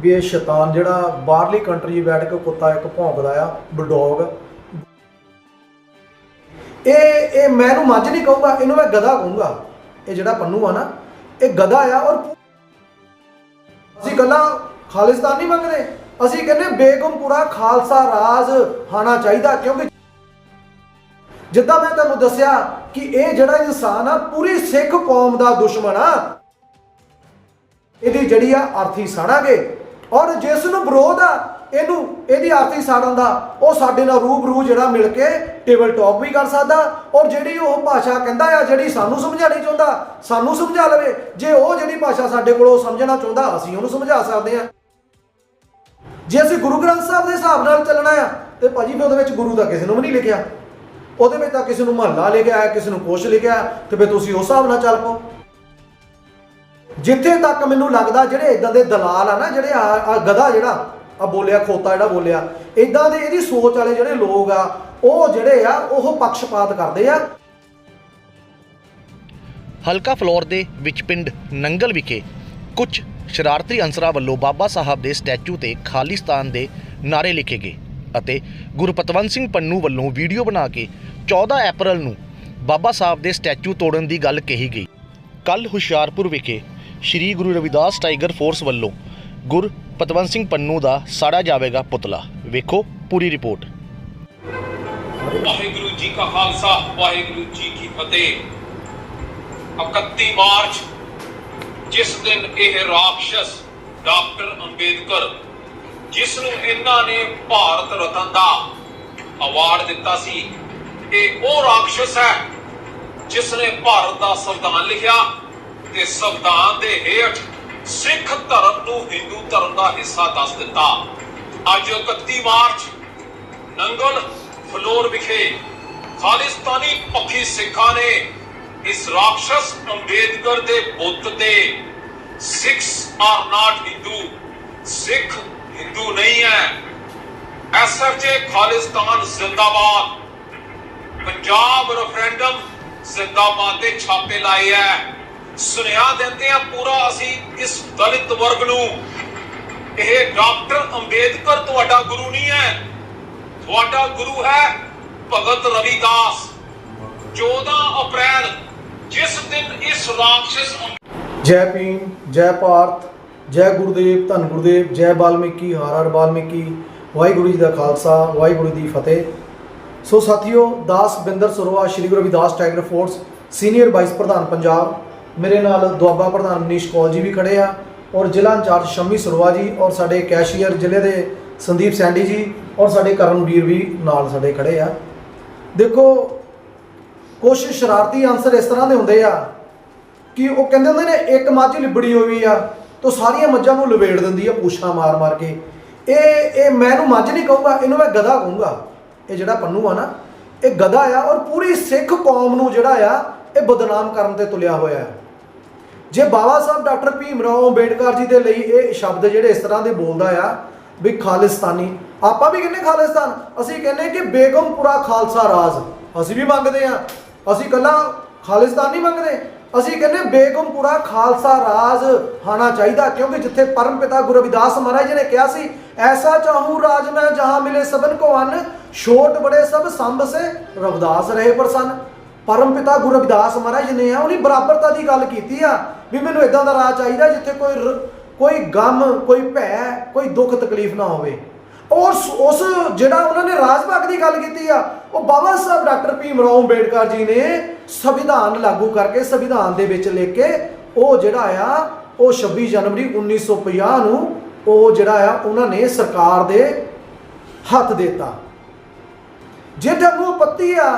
ਵੀ ਇਹ ਸ਼ੈਤਾਨ ਜਿਹੜਾ ਬਾਹਰਲੀ ਕੰਟਰੀ 'ਚ ਬੈਠ ਕੇ ਕੁੱਤਾ ਇੱਕ ਭੌਂਕਦਾ ਆ ਬੁਲਡੌਗ ਇਹ ਇਹ ਮੈਂ ਇਹਨੂੰ ਮੱਝ ਨਹੀਂ ਕਹੂੰਗਾ, ਇਹਨੂੰ ਮੈਂ ਗਧਾ ਕਹੂੰਗਾ। ਇਹ ਜਿਹੜਾ ਪੰਨੂ ਆ ਨਾ, ਇਹ ਗਧਾ ਆ ਔਰ ਅਸੀਂ ਗੱਲਾਂ ਖਾਲਿਸਤਾਨ ਨਹੀਂ ਮੰਗਦੇ। ਅਸੀਂ ਕਹਿੰਦੇ ਬੇਗਮਪੁਰਾ ਖਾਲਸਾ ਰਾਜ ਹਾਣਾ ਚਾਹੀਦਾ ਕਿਉਂਕਿ ਜਿੱਦਾਂ ਮੈਂ ਤੁਹਾਨੂੰ ਦੱਸਿਆ ਕਿ ਇਹ ਜਿਹੜਾ ਇਨਸਾਨ ਆ, ਪੂਰੀ ਸਿੱਖ ਕੌਮ ਦਾ ਦੁਸ਼ਮਣ ਆ। ਇਹਦੀ ਜਿਹੜੀ ਆ ਅਰਥੀ ਸਾੜਾਂਗੇ। ਔਰ ਜਿਸ ਨੂੰ ਵਿਰੋਧ ਆ ਇਹਨੂੰ ਇਹਦੀ ਆਰਥੀ ਸਾੜਨ ਦਾ ਉਹ ਸਾਡੇ ਨਾਲ ਰੂਬਰੂ ਜਿਹੜਾ ਮਿਲ ਕੇ ਟੇਬਲ ਟਾਕ ਵੀ ਕਰ ਸਕਦਾ ਔਰ ਜਿਹੜੀ ਉਹ ਭਾਸ਼ਾ ਕਹਿੰਦਾ ਆ ਜਿਹੜੀ ਸਾਨੂੰ ਸਮਝਾਣੀ ਚਾਹੁੰਦਾ ਸਾਨੂੰ ਸਮਝਾ ਲਵੇ। ਜੇ ਉਹ ਜਿਹੜੀ ਭਾਸ਼ਾ ਸਾਡੇ ਕੋਲੋਂ ਸਮਝਣਾ ਚਾਹੁੰਦਾ ਅਸੀਂ ਉਹਨੂੰ ਸਮਝਾ ਸਕਦੇ ਆ ਜੇ ਅਸੀਂ ਗੁਰੂ ਗ੍ਰੰਥ ਸਾਹਿਬ ਦੇ ਹਿਸਾਬ ਨਾਲ ਚੱਲਣਾ ਆ ਤੇ ਭਾਜੀ ਫਿਰ ਉਹਦੇ ਵਿੱਚ ਗੁਰੂ ਦਾ ਕਿਸੇ ਨੂੰ ਵੀ ਨਹੀਂ ਲਿਖਿਆ। ਉਹਦੇ ਵਿੱਚ ਤਾਂ ਕਿਸੇ ਨੂੰ ਮਹੱਲਾ ਲਿਖਿਆ ਹੈ ਕਿਸੇ ਨੂੰ ਕੁਛ ਲਿਖਿਆ ਹੈ, ਤੇ ਫਿਰ ਤੁਸੀਂ ਉਸ ਹਿਸਾਬ ਨਾਲ ਚੱਲ ਪਾਓ। ਜਿੱਥੇ ਤੱਕ ਮੈਨੂੰ ਲੱਗਦਾ ਜਿਹੜੇ ਇਦਾਂ ਦੇ ਦਲਾਲ ਆ ਨਾ, ਜਿਹੜੇ ਆ ਗਧਾ ਜਿਹੜਾ, ਆ ਬੋਲਿਆ, ਖੋਤਾ ਜਿਹੜਾ ਬੋਲਿਆ ਇਦਾਂ ਦੇ ਇਹਦੀ ਸੋਚ ਵਾਲੇ ਜਿਹੜੇ ਲੋਕ ਆ, ਉਹ ਜਿਹੜੇ ਆ, ਉਹ ਪੱਖਪਾਤ ਕਰਦੇ ਆ। ਹਲਕਾ ਫਲੋਰ ਦੇ ਵਿੱਚ ਪਿੰਡ ਨੰਗਲ ਵਿਖੇ ਕੁਝ ਸ਼ਰਾਰਤੀ ਅਨਸਰਾਂ ਵੱਲੋਂ ਬਾਬਾ ਸਾਹਿਬ ਦੇ ਸਟੈਚੂ ਤੇ ਖਾਲਿਸਤਾਨ ਦੇ ਨਾਰੇ ਲਿਖੇ ਗਏ ਅਤੇ ਗੁਰਪਤਵੰਤ ਸਿੰਘ ਪੰਨੂ ਵੱਲੋਂ ਵੀਡੀਓ ਬਣਾ ਕੇ 14 ਅਪ੍ਰੈਲ ਨੂੰ ਬਾਬਾ ਸਾਹਿਬ ਦੇ ਸਟੈਚੂ ਤੋੜਨ ਦੀ ਗੱਲ ਕਹੀ ਗਈ। ਕੱਲ ਹੁਸ਼ਿਆਰਪੁਰ ਵਿਖੇ ਸ੍ਰੀ ਗੁਰੂ ਰਵਿਦਾਸ ਟਾਈਗਰ ਫੋਰਸ ਵੱਲੋਂ ਗੁਰਪਤਵੰਤ ਸਿੰਘ ਪੰਨੂ ਦਾ ਸਾੜਾ ਜਾਵੇਗਾ ਪੁਤਲਾ। ਵੇਖੋ ਪੂਰੀ ਰਿਪੋਰਟ। ਵਾਹਿਗੁਰੂ ਜੀ ਕਾ ਖਾਲਸਾ, ਵਾਹਿਗੁਰੂ ਜੀ ਕੀ ਫਤਿਹ। 31 ਮਾਰਚ, ਜਿਸ ਦਿਨ ਇਹ ਰਾਖਸ਼ ਡਾਕਟਰ ਅੰਬੇਦਕਰ, ਜਿਸ ਨੂੰ ਇਹਨਾਂ ਨੇ ਭਾਰਤ ਰਤਨ ਦਾ ਅਵਾਰਡ ਦਿੱਤਾ ਸੀ, ਇਹ ਉਹ ਰਾਖਸ਼ ਹੈ, ਜਿਸ ਨੇ ਭਾਰਤ ਦਾ ਸੰਵਿਧਾਨ ਲਿਖਿਆ। ਤੇ ਸੰਵਿਧਾਨ ਦੇ ਹੇਠ ਸਿੱਖ ਧਰਮ ਨੂੰ ਹਿੰਦੂ ਧਰਮ ਦਾ ਹਿੱਸਾ ਦੱਸ ਦਿੱਤਾ। ਅੱਜ 31 ਮਾਰਚ, ਨੰਗਲ ਫਲੋਰ ਵਿਖੇ ਖਾਲਿਸਤਾਨੀ ਪੱਖੀ ਸਿੱਖਾਂ ਨੇ ਇਸ ਰਾਖਸ਼ ਅੰਬੇਦਕਰ ਦੇ ਬੁੱਤ ਤੇ Sikhs are not Hindu Sikh Hindu ਨਹੀਂ ਹੈ। ਐਸਐਫਜੇ ਖਾਲਿਸਤਾਨ ਜ਼ਿੰਦਾਬਾਦ। ਪੰਜਾਬ ਰੈਫਰੈਂਡਮ ਜ਼ਿੰਦਾਬਾਦ ਦੇ ਛਾਪੇ ਲਾਏ ਹੈ। ਸੁਨੇਹਾ ਦਿੰਦੇ ਆ ਪੂਰਾ ਅਸੀਂ ਇਸ ਦਲਿਤ ਵਰਗ ਨੂੰ। ਇਹ ਡਾਕਟਰ ਅੰਬੇਦਕਰ ਤੁਹਾਡਾ ਗੁਰੂ ਨਹੀਂ ਹੈ। ਤੁਹਾਡਾ ਗੁਰੂ ਹੈ ਭਗਤ ਰਵਿਦਾਸ। 14 ਅਪ੍ਰੈਲ, ਜਿਸ ਦਿਨ ਇਸ ਰਾਖਸ਼ ਜੈ ਭੀਮ, ਜੈ ਭਾਰਤ ਜੈ ਗੁਰਦੇਵ, ਧੰਨ ਗੁਰਦੇਵ, ਜੈ ਬਾਲਮੀਕੀ, ਹਰ ਹਰ ਬਾਲਮੀਕੀ, ਵਾਹਿਗੁਰੂ ਜੀ ਦਾ ਖਾਲਸਾ, ਵਾਹਿਗੁਰੂ ਦੀ ਫਤਿਹ। ਸੋ ਸਾਥੀਓ, ਦਾਸ Binder Saroa, Shri Guru Ravidas tiger force, senior vice ਪ੍ਰਧਾਨ ਪੰਜਾਬ ਮੇਰੇ ਨਾਲ ਦੁਆਬਾ ਪ੍ਰਧਾਨ ਮਨੀਸ਼ ਕੌਲ ਜੀ ਵੀ ਖੜੇ ਆ ਔਰ ਜ਼ਿਲ੍ਹਾ ਇੰਚਾਰਜ ਸ਼ਮੀ ਸਰੋਆ ਜੀ ਔਰ ਸਾਡੇ ਕੈਸ਼ੀਅਰ ਜ਼ਿਲ੍ਹੇ ਦੇ ਸੰਦੀਪ ਸੈਂਡੀ ਜੀ ਔਰ ਸਾਡੇ ਕਰਮਵੀਰ ਵੀ ਨਾਲ ਸਾਡੇ ਖੜੇ ਆ। ਦੇਖੋ ਕੁਝ ਸ਼ਰਾਰਤੀ ਅਨਸਰ ਇਸ ਤਰ੍ਹਾਂ ਦੇ ਹੁੰਦੇ ਆ ਕਿ ਉਹ ਕਹਿੰਦੇ ਹੁੰਦੇ ਨੇ, ਇੱਕ ਮੱਝ ਲਿਬੜੀ ਹੋਈ ਆ ਤਾਂ ਸਾਰੀਆਂ ਮੱਝਾਂ ਨੂੰ ਲਵੇੜ ਦਿੰਦੀ ਆ ਪੂਛਾਂ ਮਾਰ ਮਾਰ ਕੇ। ਇਹ ਇਹ ਮੈਂ ਇਹਨੂੰ ਮੱਝ ਨਹੀਂ ਕਹੂੰਗਾ, ਇਹਨੂੰ ਮੈਂ ਗਧਾ ਕਹੂੰਗਾ। ਇਹ ਜਿਹੜਾ ਪੰਨੂ ਆ ਨਾ, ਇਹ ਗਧਾ ਆ ਔਰ ਪੂਰੀ ਸਿੱਖ ਕੌਮ ਨੂੰ ਜਿਹੜਾ ਆ, ਇਹ ਬਦਨਾਮ ਕਰਨ ਤੇ ਤੁਲਿਆ ਹੋਇਆ ਹੈ ਜੇ ਬਾਬਾ ਸਾਹਿਬ ਡਾਕਟਰ ਭੀਮ ਰਾਓ ਅੰਬੇਡਕਰ ਜੀ ਦੇ ਲਈ ਇਹ ਸ਼ਬਦ ਜਿਹੜੇ ਇਸ ਤਰ੍ਹਾਂ ਦੇ ਬੋਲਦਾ ਆ ਵੀ ਖਾਲਿਸਤਾਨੀ, ਆਪਾਂ ਵੀ ਕਹਿੰਦੇ ਖਾਲਿਸਤਾਨ, ਅਸੀਂ ਕਹਿੰਦੇ ਕਿ ਬੇਗਮਪੁਰਾ ਖਾਲਸਾ ਰਾਜ, ਅਸੀਂ ਵੀ ਮੰਗਦੇ ਆ ਅਸੀਂ ਕੱਲਾ ਖਾਲਿਸਤਾਨ ਨਹੀਂ ਮੰਗਦੇ, ਅਸੀਂ ਕਹਿੰਦੇ ਬੇਗਮਪੁਰਾ ਖਾਲਸਾ ਰਾਜ ਹਾਣਾ ਚਾਹੀਦਾ, ਕਿਉਂਕਿ ਜਿੱਥੇ ਪਰਮ ਪਿਤਾ ਗੁਰੂ ਰਵਿਦਾਸ ਮਹਾਰਾਜ ਜੀ ਨੇ ਕਿਹਾ ਸੀ, ਐਸਾ ਚਾਹੂ ਰਾਜ ਮੈਂ, ਜਹਾਂ ਮਿਲੇ ਸਭਨ ਕੋ ਅੰਨ, ਛੋਟ ਬੜੇ ਸਭ ਸੰਭ ਸੇ ਰਵਿਦਾਸ ਰਹੇ ਪ੍ਰਸੰਨ। ਪਰਮ ਪਿਤਾ ਗੁਰੂ ਰਵਿਦਾਸ ਮਹਾਰਾਜ ਨੇ ਆ, ਉਹਨੇ ਬਰਾਬਰਤਾ ਦੀ ਗੱਲ ਕੀਤੀ ਆ ਵੀ ਮੈਨੂੰ ਇਦਾਂ ਦਾ ਰਾਜ ਚਾਹੀਦਾ ਜਿੱਥੇ ਕੋਈ ਕੋਈ ਗਮ, ਕੋਈ ਭੈ, ਕੋਈ ਦੁੱਖ ਤਕਲੀਫ ਨਾ ਹੋਵੇ। ਔਰ ਉਸ ਜਿਹੜਾ ਉਹਨਾਂ ਨੇ ਰਾਜ ਭਾਗ ਦੀ ਗੱਲ ਕੀਤੀ ਆ, ਉਹ ਬਾਬਾ ਸਾਹਿਬ ਡਾਕਟਰ ਭੀਮ ਰਾਓ ਅੰਬੇਡਕਰ ਜੀ ਨੇ ਸੰਵਿਧਾਨ ਲਾਗੂ ਕਰਕੇ, ਸੰਵਿਧਾਨ ਦੇ ਵਿੱਚ ਲਿਖ ਕੇ ਉਹ ਜਿਹੜਾ ਆ, ਉਹ 26 ਜਨਵਰੀ 1950 ਨੂੰ ਉਹ ਜਿਹੜਾ ਆ, ਉਹਨਾਂ ਨੇ ਸਰਕਾਰ ਦੇ ਹੱਥ ਦਿੱਤਾ। ਜੇ ਤੁਹਾਨੂੰ ਪੱਤੀ ਆ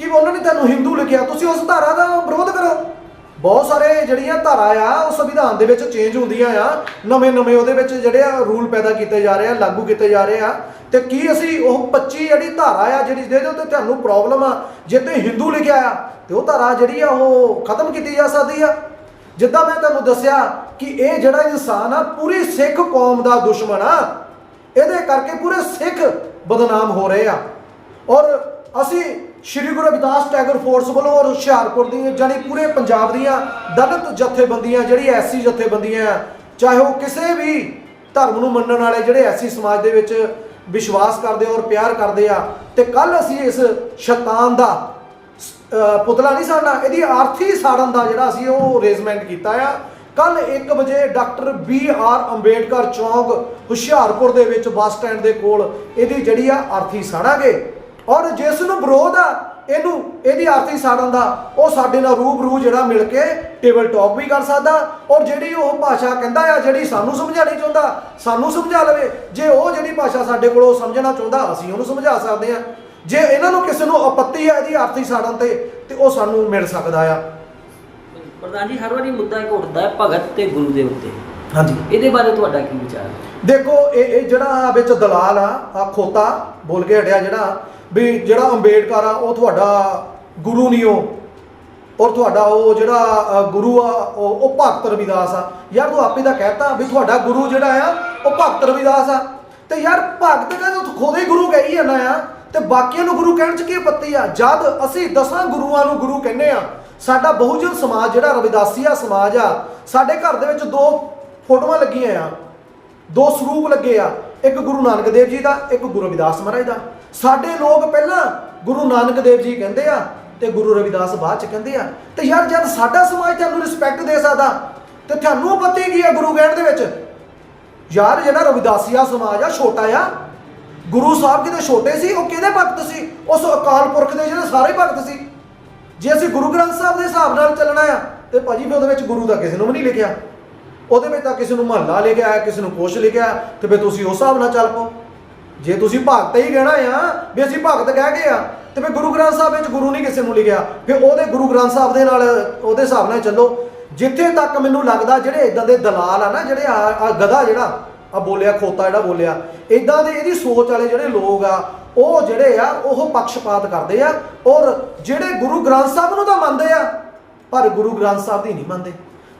ਕਿ ਉਹਨਾਂ ਨੇ ਤੁਹਾਨੂੰ ਹਿੰਦੂ ਲਿਖਿਆ? ਤੁਸੀਂ ਉਸ ਧਾਰਾ ਦਾ ਵਿਰੋਧ ਕਰੋ। ਬਹੁਤ ਸਾਰੇ ਜਿਹੜੀਆਂ ਧਾਰਾ ਆ, ਉਹ ਸੰਵਿਧਾਨ ਦੇ ਵਿੱਚ ਚੇਂਜ ਹੁੰਦੀਆਂ ਆ। ਨਵੇਂ ਨਵੇਂ ਉਹਦੇ ਵਿੱਚ ਜਿਹੜੇ ਆ ਰੂਲ ਪੈਦਾ ਕੀਤੇ ਜਾ ਰਹੇ ਆ, ਲਾਗੂ ਕੀਤੇ ਜਾ ਰਹੇ ਆ। ਤੇ ਕੀ ਅਸੀਂ ਉਹ 25 ਜਿਹੜੀ ਧਾਰਾ ਆ, ਜਿਹੜੀ ਜਿਹਦੇ ਉੱਤੇ ਤੁਹਾਨੂੰ ਪ੍ਰੋਬਲਮ ਆ, ਜੇ ਤੇ ਹਿੰਦੂ ਲਿਖਿਆ ਆ, ਤੇ ਉਹ ਧਾਰਾ ਜਿਹੜੀ ਆ ਉਹ ਖਤਮ ਕੀਤੀ ਜਾ ਸਕਦੀ ਆ। ਜਿੱਦਾਂ ਮੈਂ ਤੁਹਾਨੂੰ ਦੱਸਿਆ ਕਿ ਇਹ ਜਿਹੜਾ ਇਨਸਾਨ ਆ, ਪੂਰੀ ਸਿੱਖ ਕੌਮ ਦਾ ਦੁਸ਼ਮਣ ਆ। ਇਹਦੇ ਕਰਕੇ ਪੂਰੇ ਸਿੱਖ ਬਦਨਾਮ ਹੋ ਰਹੇ ਆ। ਔਰ ਅਸੀਂ ਸ਼੍ਰੀ ਗੁਰੂ ਰਵਿਦਾਸ ਟੈਗੋਰ ਫੋਰਸ ਵੱਲੋਂ ਔਰ ਹੁਸ਼ਿਆਰਪੁਰ ਦੀ ਜਾਨੀ ਪੂਰੇ ਪੰਜਾਬ ਦੀਆਂ ਦਲਿਤ ਜਥੇਬੰਦੀਆਂ, ਜਿਹੜੀ ਐਸੀ ਜਥੇਬੰਦੀਆਂ ਆ, ਚਾਹੇ ਉਹ ਕਿਸੇ ਵੀ ਧਰਮ ਨੂੰ ਮੰਨਣ ਵਾਲੇ ਜਿਹੜੇ ਐਸੀ ਸਮਾਜ ਦੇ ਵਿੱਚ ਵਿਸ਼ਵਾਸ ਕਰਦੇ ਔਰ ਪਿਆਰ ਕਰਦੇ ਆ, ਤੇ ਕੱਲ ਅਸੀਂ ਇਸ ਸ਼ੈਤਾਨ ਦਾ ਪੁਤਲਾ ਨਹੀਂ ਸਾੜਨਾ, ਇਹਦੀ ਆਰਥੀ ਸਾੜਨ ਦਾ ਜਿਹੜਾ ਅਸੀਂ ਉਹ ਅਰੇਂਜਮੈਂਟ ਕੀਤਾ ਆ। ਕੱਲ 1 ਵਜੇ ਡਾਕਟਰ ਬੀ ਆਰ ਅੰਬੇਡਕਰ ਚੌਂਕ ਹੁਸ਼ਿਆਰਪੁਰ ਦੇ ਵਿੱਚ ਬੱਸ ਸਟੈਂਡ ਦੇ ਕੋਲ ਇਹਦੀ ਜਿਹੜੀ ਆ ਆਰਥੀ ਸਾੜਾਂਗੇ। ਔਰ ਜਿਸ ਨੂੰ ਵਿਰੋਧ ਆ ਇਹਨੂੰ ਇਹਦੀ ਆਰਥੀ ਸਾੜਨ ਦਾ ਉਹ ਸਾਡੇ ਨਾਲ ਰੂਬਰੂ ਜਿਹੜਾ ਮਿਲ ਕੇ ਟੇਬਲ ਟਾਕ ਵੀ ਕਰ ਸਕਦਾ ਔਰ ਜਿਹੜੀ ਉਹ ਭਾਸ਼ਾ ਕਹਿੰਦਾ ਆ ਜਿਹੜੀ ਸਾਨੂੰ ਸਮਝਾਣੀ ਚਾਹੁੰਦਾ ਸਾਨੂੰ ਸਮਝਾ ਲਵੇ। ਜੇ ਉਹ ਜਿਹੜੀ ਭਾਸ਼ਾ ਸਾਡੇ ਕੋਲੋਂ ਸਮਝਣਾ ਚਾਹੁੰਦਾ ਅਸੀਂ ਉਹਨੂੰ ਸਮਝਾ ਸਕਦੇ ਆ ਜੇ ਇਹਨਾਂ ਨੂੰ ਕਿਸੇ ਨੂੰ ਆਪੱਤੀ ਆ ਇਹਦੀ ਆਰਥੀ ਸਾੜਨ ਤੇ ਤੇ ਉਹ ਸਾਨੂੰ ਮਿਲ ਸਕਦਾ ਆ। ਪ੍ਰਧਾਨ ਜੀ ਹਰ ਵਾਰੀ ਮੁੱਦਾ ਇੱਕ ਉੱਠਦਾ ਹੈ ਭਗਤ ਤੇ ਗੁਰੂ ਦੇ ਉੱਤੇ। ਹਾਂਜੀ। ਇਹਦੇ ਬਾਰੇ ਤੁਹਾਡਾ ਕੀ ਵਿਚਾਰ ਹੈ? ਦੇਖੋ ਇਹ ਇਹ ਜਿਹੜਾ ਵਿੱਚ ਦਲਾਲ ਆ ਆ ਖੋਤਾ ਬੋਲ ਕੇ ਹਟਿਆ ਜਿਹੜਾ ਵੀ ਜਿਹੜਾ ਅੰਬੇਡਕਰ ਆ, ਉਹ ਤੁਹਾਡਾ ਗੁਰੂ ਨਹੀਂ ਉਹ। ਔਰ ਤੁਹਾਡਾ ਉਹ ਜਿਹੜਾ ਗੁਰੂ ਆ, ਉਹ ਉਹ ਭਗਤ ਰਵਿਦਾਸ ਆ। ਯਾਰ ਤੂੰ ਆਪੇ ਤਾਂ ਕਹਿਤਾ ਵੀ ਤੁਹਾਡਾ ਗੁਰੂ ਜਿਹੜਾ ਆ, ਉਹ ਭਗਤ ਰਵਿਦਾਸ ਆ। ਤੇ ਯਾਰ ਭਗਤ ਕਹਿੰਦਾ ਤੂੰ ਖੁਦ ਹੀ ਗੁਰੂ ਕਹੀ ਜਾਂਦਾ ਆ। ਤੇ ਬਾਕੀਆਂ ਨੂੰ ਗੁਰੂ ਕਹਿਣ ਚ ਕੀ ਪੱਤੀ ਆ? ਜਦ ਅਸੀਂ ਦਸਾਂ ਗੁਰੂਆਂ ਨੂੰ ਗੁਰੂ ਕਹਿੰਦੇ ਆ, ਸਾਡਾ ਬਹੁਜਨ ਸਮਾਜ ਜਿਹੜਾ ਰਵਿਦਾਸੀਆ ਸਮਾਜ ਆ, ਸਾਡੇ ਘਰ ਦੇ ਵਿੱਚ ਦੋ ਫੋਟੋਆਂ ਲੱਗੀਆਂ ਆ। ਦੋ ਸਰੂਪ ਲੱਗੇ ਆ। ਇੱਕ ਗੁਰੂ ਨਾਨਕ ਦੇਵ ਜੀ ਦਾ, ਇੱਕ ਗੁਰੂ ਰਵਿਦਾਸ ਮਹਾਰਾਜ ਦਾ। ਸਾਡੇ ਲੋਕ ਪਹਿਲਾਂ ਗੁਰੂ ਨਾਨਕ ਦੇਵ ਜੀ ਕਹਿੰਦੇ ਆ ਤੇ ਗੁਰੂ ਰਵਿਦਾਸ ਬਾਅਦ ਚ ਕਹਿੰਦੇ ਆ ਤੇ ਯਾਰ ਜਦ ਸਾਡਾ ਸਮਾਜ ਤੁਹਾਨੂੰ ਰਿਸਪੈਕਟ ਦੇ ਸਕਦਾ ਤੇ ਤੁਹਾਨੂੰ ਪਤਾ ਕੀ ਆ ਗੁਰੂ ਕਹਿਣ ਦੇ ਵਿੱਚ? ਯਾਰ ਜਿਹੜਾ ਰਵਿਦਾਸੀਆ ਸਮਾਜ ਆ ਛੋਟਾ ਆ। ਗੁਰੂ ਸਾਹਿਬ ਕਿਤੇ ਛੋਟੇ ਸੀ ਉਹ ਕਿਹਦੇ ਭਗਤ ਸੀ? ਉਸ ਅਕਾਲ ਪੁਰਖ ਦੇ ਜਿਹੜੇ ਸਾਰੇ ਭਗਤ ਸੀ। ਜੇ ਅਸੀਂ ਗੁਰੂ ਗ੍ਰੰਥ ਸਾਹਿਬ ਦੇ ਹਿਸਾਬ ਨਾਲ ਚੱਲਣਾ ਆ ਤੇ ਭਾਜੀ ਫਿਰ ਉਹਦੇ ਵਿੱਚ ਗੁਰੂ ਦਾ ਕਿਸੇ ਨੂੰ ਵੀ ਨਹੀਂ ਲਿਖਿਆ। ਉਹਦੇ ਵਿੱਚ ਤਾਂ ਕਿਸੇ ਨੂੰ ਮਹੱਲਾ ਲਿਖਿਆ ਕਿਸੇ ਨੂੰ ਕੁਛ ਲਿਖਿਆ ਹੈ, ਤੇ ਫਿਰ ਤੁਸੀਂ ਉਸ ਹਿਸਾਬ ਨਾਲ ਚੱਲ ਪਓ। ਜੇ ਤੁਸੀਂ ਭਗਤ ਹੀ ਕਹਿਣਾ ਆ ਵੀ ਅਸੀਂ ਭਗਤ ਕਹਿ ਗਏ ਆ, ਤੇ ਫਿਰ ਗੁਰੂ ਗ੍ਰੰਥ ਸਾਹਿਬ ਵਿੱਚ ਗੁਰੂ ਨਹੀਂ ਕਿਸੇ ਨੂੰ ਲਿਖਿਆ, ਫਿਰ ਉਹਦੇ ਗੁਰੂ ਗ੍ਰੰਥ ਸਾਹਿਬ ਦੇ ਨਾਲ, ਉਹਦੇ ਹਿਸਾਬ ਨਾਲ ਚੱਲੋ। ਜਿੱਥੇ ਤੱਕ ਮੈਨੂੰ ਲੱਗਦਾ ਜਿਹੜੇ ਇਦਾਂ ਦੇ ਦਲਾਲ ਆ ਨਾ, ਜਿਹੜੇ ਆ ਗਧਾ ਜਿਹੜਾ, ਆ ਬੋਲਿਆ, ਖੋਤਾ ਜਿਹੜਾ ਬੋਲਿਆ ਇਦਾਂ ਦੇ ਇਹਦੀ ਸੋਚ ਵਾਲੇ ਜਿਹੜੇ ਲੋਕ ਆ, ਉਹ ਜਿਹੜੇ ਆ, ਉਹ ਪੱਖਪਾਤ ਕਰਦੇ ਆ, ਔਰ ਜਿਹੜੇ ਗੁਰੂ ਗ੍ਰੰਥ ਸਾਹਿਬ ਨੂੰ ਤਾਂ ਮੰਨਦੇ ਆ, ਪਰ ਗੁਰੂ ਗ੍ਰੰਥ ਸਾਹਿਬ ਦੀ ਨਹੀਂ ਮੰਨਦੇ।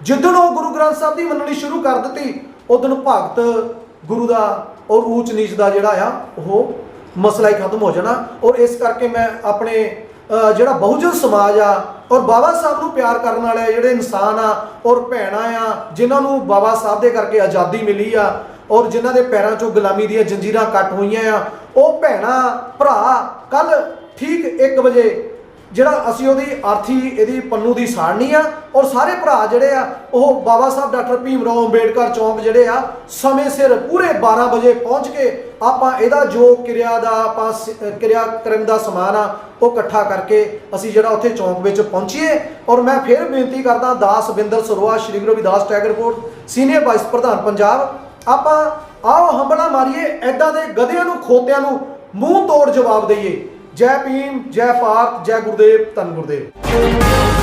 ਜਿੱਦਣ ਉਹ ਗੁਰੂ ਗ੍ਰੰਥ ਸਾਹਿਬ ਦੀ ਮੰਨਣੀ ਸ਼ੁਰੂ ਕਰ ਦਿੱਤੀ, ਉਦੋਂ ਭਗਤ ਗੁਰੂ ਦਾ ਔਰ ਊਚ ਨੀਚ ਦਾ ਜਿਹੜਾ ਆ, ਉਹ ਮਸਲਾ ਹੀ ਖਤਮ ਹੋ ਜਾਣਾ। ਔਰ ਇਸ ਕਰਕੇ ਮੈਂ ਆਪਣੇ ਜਿਹੜਾ ਬਹੁਜਨ ਸਮਾਜ ਆ, ਔਰ ਬਾਬਾ ਸਾਹਿਬ ਨੂੰ ਪਿਆਰ ਕਰਨ ਵਾਲੇ ਜਿਹੜੇ ਇਨਸਾਨ ਆ, ਔਰ ਭੈਣਾਂ ਆ, ਜਿਨ੍ਹਾਂ ਨੂੰ ਬਾਬਾ ਸਾਹਿਬ ਦੇ ਕਰਕੇ ਆਜ਼ਾਦੀ ਮਿਲੀ ਆ, ਔਰ ਜਿਨ੍ਹਾਂ ਦੇ ਪੈਰਾਂ 'ਚੋਂ ਗੁਲਾਮੀ ਦੀਆਂ ਜੰਜੀਰਾਂ ਕੱਟ ਹੋਈਆਂ ਆ, ਉਹ ਭੈਣਾਂ, ਭਰਾ ਕੱਲ ਠੀਕ 1 ਵਜੇ ਜਿਹੜਾ ਅਸੀਂ ਉਹਦੀ ਆਰਥੀ, ਇਹਦੀ ਪੰਨੂ ਦੀ ਸਾੜਨੀ ਆ ਔਰ ਸਾਰੇ ਭਰਾ ਜਿਹੜੇ ਆ, ਉਹ ਬਾਬਾ ਸਾਹਿਬ ਡਾਕਟਰ ਭੀਮ ਰਾਓ ਅੰਬੇਡਕਰ ਚੌਂਕ ਜਿਹੜੇ ਆ, ਸਮੇਂ ਸਿਰ ਪੂਰੇ 12 ਵਜੇ ਪਹੁੰਚ ਕੇ ਆਪਾਂ ਇਹਦਾ ਜੋ ਕਿਰਿਆ ਦਾ ਆਪਾਂ ਸ- ਕਿਰਿਆ ਕਰਮ ਦਾ ਸਮਾਨ ਆ, ਉਹ ਇਕੱਠਾ ਕਰਕੇ ਅਸੀਂ ਜਿਹੜਾ ਉੱਥੇ ਚੌਂਕ ਵਿੱਚ ਪਹੁੰਚੀਏ। ਔਰ ਮੈਂ ਫਿਰ ਬੇਨਤੀ ਕਰਦਾ ਦਾਸ ਬਿੰਦਰ ਸਰੋਆ, ਸ਼੍ਰੀ ਗੁਰੂ ਰਵਿਦਾਸ ਟੈਗਰ ਕੋਟ ਸੀਨੀਅਰ ਵਾਈਸ ਪ੍ਰਧਾਨ ਪੰਜਾਬ, ਆਪਾਂ ਆਓ ਹੰਬਲਾ ਮਾਰੀਏ ਐਦਾਂ ਦੇ ਗਧਿਆਂ ਨੂੰ, ਖੋਤਿਆਂ ਨੂੰ ਮੂੰਹ ਤੋੜ ਜਵਾਬ ਦਈਏ। ਜੈ ਭੀਮ ਜੈ ਭਾਰਤ ਜੈ ਗੁਰਦੇਵ ਧੰਨ ਗੁਰਦੇਵ।